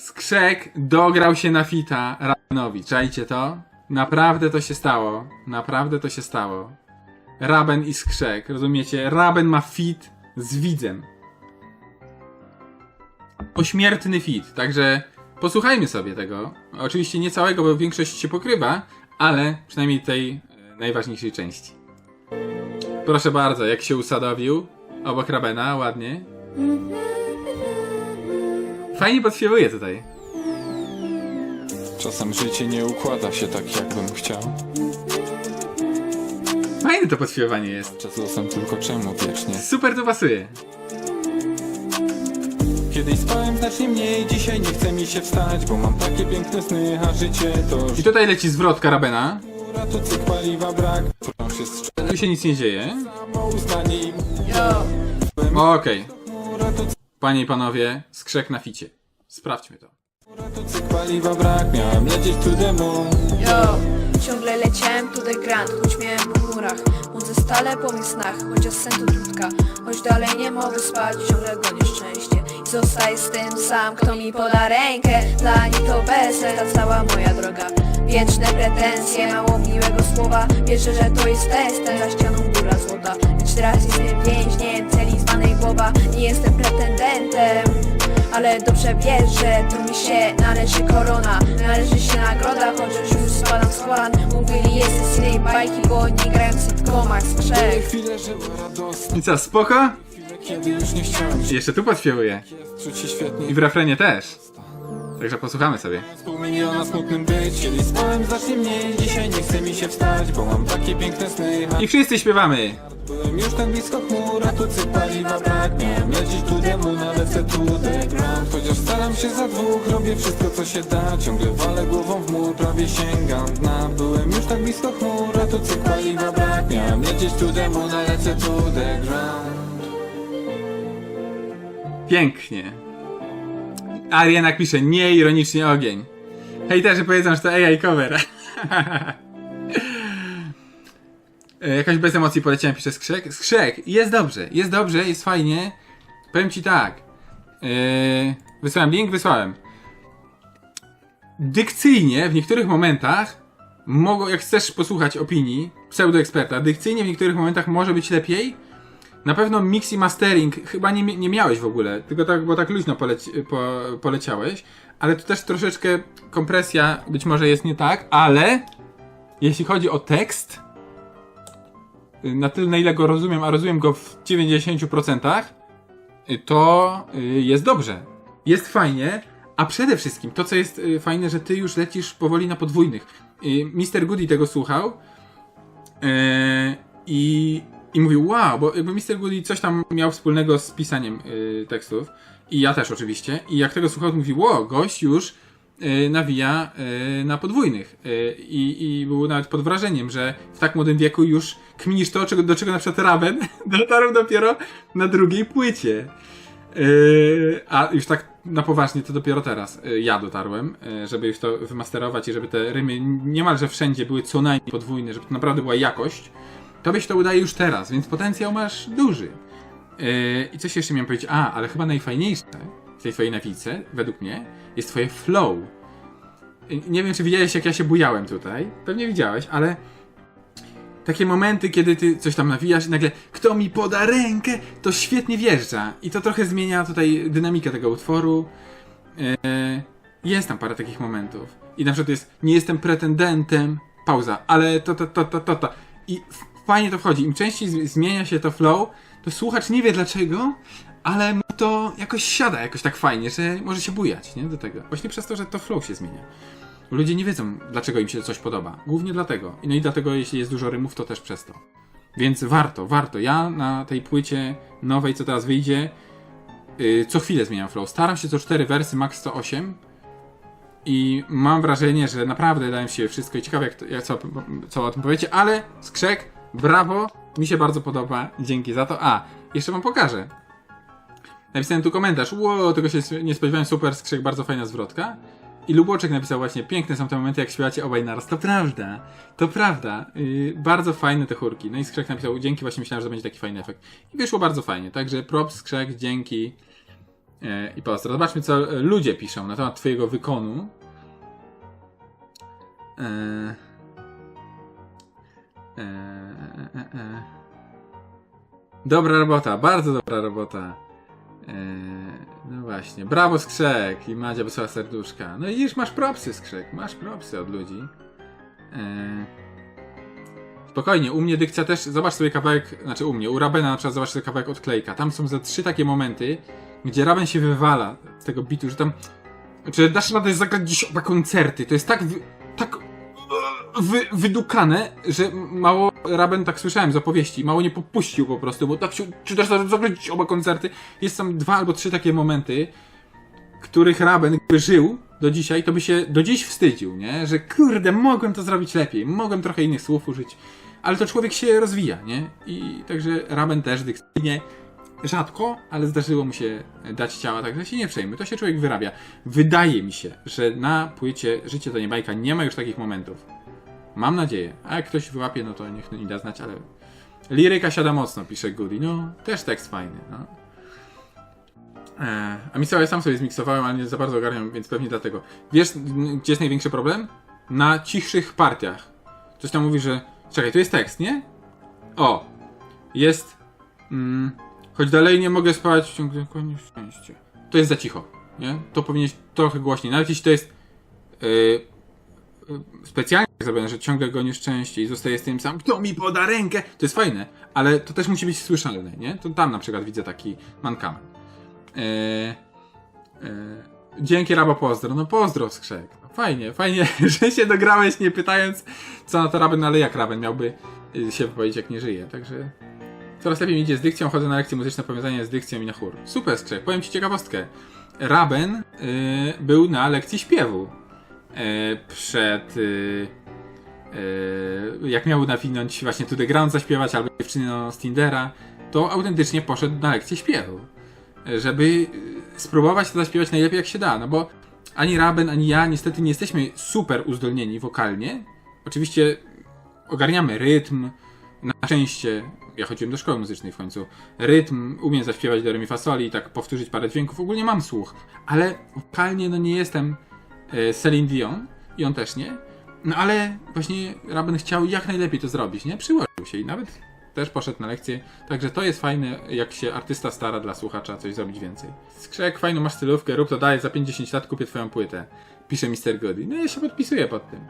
Skrzek dograł się na fita Rabenowi. Czajcie to? Naprawdę to się stało. Naprawdę to się stało. Raben i Skrzek, rozumiecie? Raben ma fit z widzem. Pośmiertny fit, także posłuchajmy sobie tego. Oczywiście nie całego, bo większość się pokrywa, ale przynajmniej tej e, najważniejszej części. Proszę bardzo, jak się usadowił obok Rabena, ładnie. Fajnie podśpiewuje tutaj. Czasem życie nie układa się tak, jakbym chciał. Fajne to podśpiewanie jest. Czas losem tylko czemu wiecznie. Super tu pasuje. Kiedyś spałem znacznie mniej, dzisiaj nie chce mi się wstać, bo mam takie piękne sny, a życie to I tutaj leci zwrotka Rabena. żura, to paliwa brak. Wciąż jest Tu się nic nie dzieje. samo uznanie i Okej. to Panie i panowie, skrzek na ficie. Sprawdźmy to. paliwa brak. Miałem lecieć tu demo. Yo, ciągle leciałem tu the grand, choć miałem po chmurach Chodzę stale po mych snach, chociaż sen to trudka. Choć dalej nie mogę spać, ciągle gonię szczęście I zostaję z tym sam, kto mi poda rękę. Dla nich to bezsens, ta cała moja droga. Wieczne pretensje, mało miłego słowa. Wierzę, że to jest testem, za ścianą góra złota. Lecz teraz jestem więźniem celi zwanej głowa Nie jestem pretendentem ale dobrze wiesz, że to mi się należy korona Należy się nagroda, chociaż już spadam z kolan Mówili jesteś z tej bajki, bo nie grałem w sitcomach z Były trzech chwile, że było radosne. I co, spoko? Chwile, kiedy już nie chciałem Jeszcze tu podśpiewuje. czuć się świetnie. I w refrenie też. Także posłuchamy sobie. Pół miliona smutnym być Kiedyś spałem znacznie mniej Dzisiaj nie chce mi się wstać Bo mam takie piękne sny I wszyscy śpiewamy. Byłem już tak blisko chmur A tu paliwa brak Miałem lecieć tu Na lecę tu Chociaż staram się za dwóch Robię wszystko co się da Ciągle walę głową w mur Prawie sięgam dna Byłem już tak blisko chmur A tu cykl paliwa brak Miałem lecieć tu demo Na lecę tu the ground Pięknie. Arienak pisze, nie ironicznie ogień. Hejterzy powiedzą, że to AI cover. E, Jakoś bez emocji poleciałem, pisze Skrzek. Skrzek, jest dobrze, jest dobrze, jest fajnie. Powiem ci tak. Yy, wysłałem link, wysłałem. Dykcyjnie w niektórych momentach mogą, jak chcesz posłuchać opinii pseudoeksperta, dykcyjnie w niektórych momentach może być lepiej. Na pewno mix i mastering chyba nie, nie miałeś w ogóle, tylko tak, bo tak luźno poleci, po, poleciałeś, ale tu też troszeczkę kompresja być może jest nie tak, ale jeśli chodzi o tekst, na tyle na ile go rozumiem, a rozumiem go w 90%, y, to y, jest dobrze. Jest fajnie, a przede wszystkim to, co jest y, fajne, że ty już lecisz powoli na podwójnych. Y, Mr. Goody tego słuchał yy, i, i mówił, wow, bo jakby Mr. Goody coś tam miał wspólnego z pisaniem y, tekstów i ja też oczywiście. I jak tego słuchał, to mówił, wow, gość już y, nawija y, na podwójnych. Y, i, I był nawet pod wrażeniem, że w tak młodym wieku już kminisz to, do czego na przykład Raven dotarł dopiero na drugiej płycie. Yy, a już tak na poważnie to dopiero teraz yy, ja dotarłem, yy, żeby już to wymasterować i żeby te rymy niemalże wszędzie były co najmniej podwójne, żeby to naprawdę była jakość. Tobie się to udaje już teraz, więc potencjał masz duży. I coś jeszcze miałem powiedzieć. A, ale chyba najfajniejsze w tej twojej nawice, według mnie, jest twoje flow. Nie wiem, czy widziałeś, jak ja się bujałem tutaj. Pewnie widziałeś, ale takie momenty, kiedy ty coś tam nawijasz i nagle kto mi poda rękę, to świetnie wjeżdża. I to trochę zmienia tutaj dynamikę tego utworu. Eee, jest tam parę takich momentów. I na przykład jest nie jestem pretendentem, pauza, ale to, to, to, to, to, to. I fajnie to wchodzi. Im częściej zmienia się to flow, to słuchacz nie wie dlaczego, ale mu to jakoś siada jakoś tak fajnie, że może się bujać, nie? Do tego. Właśnie przez to, że to flow się zmienia. Ludzie nie wiedzą, dlaczego im się coś podoba. Głównie dlatego. No i dlatego, jeśli jest dużo rymów, to też przez to. Więc warto, warto. Ja na tej płycie nowej, co teraz wyjdzie, yy, co chwilę zmieniam flow. Staram się co 4 wersy, max 108. I mam wrażenie, że naprawdę dałem się wszystko i ciekawe, jak, to, jak co, co o tym powiecie, ale skrzek, brawo, mi się bardzo podoba, dzięki za to. A, jeszcze wam pokażę. Napisałem tu komentarz, ło, tego się nie spodziewałem, super, skrzek, bardzo fajna zwrotka. I Luboczek napisał właśnie, piękne są te momenty, jak śpiewacie obaj naraz. To prawda, to prawda. Yy, bardzo fajne te chórki. No i Skrzek napisał, dzięki, właśnie myślałem, że będzie taki fajny efekt. I wyszło bardzo fajnie. Także props, Skrzek, dzięki. E, I pozdro. Zobaczmy, co ludzie piszą na temat twojego wykonu. E, e. Dobra robota, bardzo dobra robota. No właśnie, brawo Skrzek i Madzia wysłała serduszka. No i widzisz, masz propsy Skrzek, masz propsy od ludzi. E, spokojnie, u mnie dykcja też, zobacz sobie kawałek, znaczy u mnie, u Rabena na przykład zobacz sobie kawałek odklejka. Tam są za trzy takie momenty, gdzie Raben się wywala z tego bitu, że tam, że dasz radę zagrać dziś oba koncerty. To jest tak, tak e, wy, wydukane, że mało Raben, tak słyszałem z opowieści, mało nie popuścił po prostu, bo tak się, czy zagrać dziś oba koncerty. Jest tam dwa albo trzy takie momenty, których Raben gdyby żył do dzisiaj, to by się do dziś wstydził, nie? Że kurde, mogłem to zrobić lepiej, mogłem trochę innych słów użyć, ale to człowiek się rozwija, nie? I także Raben też dykcyjnie rzadko, ale zdarzyło mu się dać ciała, także się nie przejmuj, to się człowiek wyrabia. Wydaje mi się, że na płycie Życie to nie bajka nie ma już takich momentów. Mam nadzieję, a jak ktoś wyłapie, no to niech mi da znać, ale liryka siada mocno, pisze Goody, no też tekst fajny, no. Eee, a Mixowa ja sam sobie zmiksowałem, ale nie za bardzo ogarniam, więc pewnie dlatego. Wiesz, gdzie jest największy problem? Na cichszych partiach. Coś tam mówi, że... Czekaj, tu jest tekst, nie? O! Jest... Mm, choć dalej nie mogę spać, ciągle koniec szczęście. To jest za cicho, nie? To powinieneś trochę głośniej. Nawet jeśli to jest... Yy, specjalnie zrobione, że ciągle go nieszczęście i zostaje z tym sam, kto mi poda rękę, to jest fajne, ale to też musi być słyszalne, nie? To tam na przykład widzę taki mankament. Eee, dzięki Rabo pozdro. No pozdro skrzek. No, fajnie, fajnie, że się dograłeś nie pytając co na to Raben, ale jak Raben miałby y, się wypowiedzieć jak nie żyje, także coraz lepiej mi idzie z dykcją, chodzę na lekcje muzyczne powiązanie z dykcją i na chór. Super skrzek, powiem ci ciekawostkę. Raben y, był na lekcji śpiewu przed y, y, jak miał nawinąć właśnie To The Ground zaśpiewać albo dziewczyną z Tindera, to autentycznie poszedł na lekcję śpiewu żeby y, spróbować to zaśpiewać najlepiej jak się da, no bo ani Raben, ani ja niestety nie jesteśmy super uzdolnieni wokalnie. Oczywiście ogarniamy rytm, na szczęście, ja chodziłem do szkoły muzycznej w końcu, rytm, umiem zaśpiewać do re mi fa soli i tak powtórzyć parę dźwięków, ogólnie mam słuch, ale wokalnie no nie jestem e, Celine Dion i on też nie, no ale właśnie Raben chciał jak najlepiej to zrobić, nie? Przyłożył się i nawet też poszedł na lekcję. Także to jest fajne, jak się artysta stara dla słuchacza coś zrobić więcej. Skrzek, fajną masz stylówkę, rób to dalej, za 50 lat kupię twoją płytę. Pisze Mr. Goody. No ja się podpisuję pod tym.